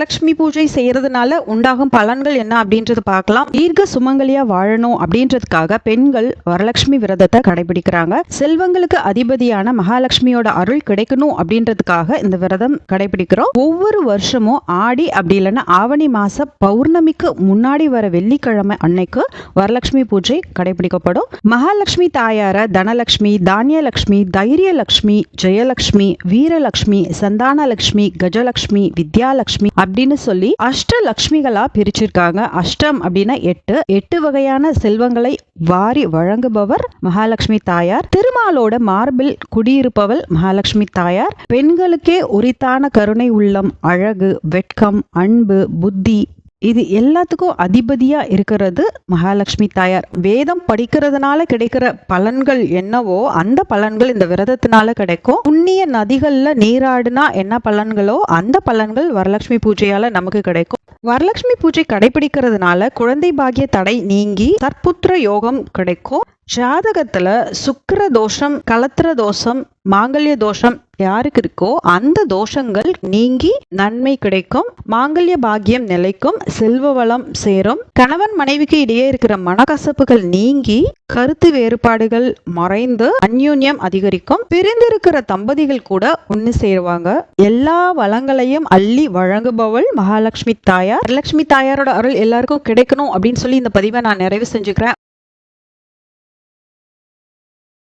வரலட்சுமி பூஜை செய்யறதுனால உண்டாகும் பலன்கள் என்ன அப்படின்றது பார்க்கலாம். தீர்க்க சுமங்கலியா வாழணும் அப்படின்றதுக்காக பெண்கள் வரலட்சுமி விரதத்தை கடைபிடிக்கிறாங்க. செல்வங்களுக்கு அதிபதியான மகாலட்சுமியோட அருள் கிடைக்கணும் அப்படின்றதுக்காக இந்த விரதம் கடைபிடிக்கிறோம். ஒவ்வொரு வருஷமும் ஆடி அப்படி இல்லைன்னா ஆவணி மாச பௌர்ணமிக்கு முன்னாடி வர வெள்ளிக்கிழமை அன்னைக்கு வரலட்சுமி பூஜை கடைபிடிக்கப்படும். மகாலட்சுமி தாயார தனலட்சுமி தானியலட்சுமி தைரியலட்சுமி ஜெயலட்சுமி வீரலட்சுமி சந்தானலட்சுமி கஜலட்சுமி வித்யாலட்சுமி அப்படின்னு சொல்லி அஷ்ட பிரிச்சிருக்காங்க. அஷ்டம் அப்படின்னா எட்டு. எட்டு வகையான செல்வங்களை வாரி வழங்குபவர் மகாலட்சுமி தாயார். திருமாலோட மார்பில் குடியிருப்பவள் மகாலட்சுமி தாயார். பெண்களுக்கே உரித்தான கருணை உள்ளம் அழகு வெட்கம் அன்பு புத்தி இது எல்லாத்துக்கும் அதிபதியா இருக்கிறது மகாலட்சுமி தாயார். வேதம் படிக்கிறதுனால கிடைக்கிற பலன்கள் என்னவோ அந்த பலன்கள் இந்த விரதத்தினால கிடைக்கும். புண்ணிய நதிகள்ல நீராடினா என்ன பலன்களோ அந்த பலன்கள் வரலட்சுமி பூஜையால நமக்கு கிடைக்கும். வரலட்சுமி பூஜை கடைபிடிக்கிறதுனால குழந்தை பாகிய தடை நீங்கி சற்புத்திர யோகம் கிடைக்கும். ஜாதகத்துல சுக்கிர தோஷம் கலத்திர தோஷம் மாங்கல்ய தோஷம் யாருக்கு இருக்கோ அந்த தோஷங்கள் நீங்கி நன்மை கிடைக்கும் மாங்கல்ய பாக்கியம் நிலைக்கும் செல்வ வளம் சேரும். கணவன் மனைவிக்கு இடையே இருக்கிற மனக்கசப்புகள் நீங்கி கருத்து வேறுபாடுகள் மறைந்து அந்யோன்யம் அதிகரிக்கும். பிரிந்திருக்கிற தம்பதிகள் கூட ஒன்று சேருவாங்க. எல்லா வளங்களையும் அள்ளி வழங்குபவள் மகாலட்சுமி தாயார். லட்சுமி தாயாரோட அருள் எல்லாருக்கும் கிடைக்கணும் அப்படின்னு சொல்லி இந்த பதிவை நான் நிறைவு செஞ்சுக்கிறேன்.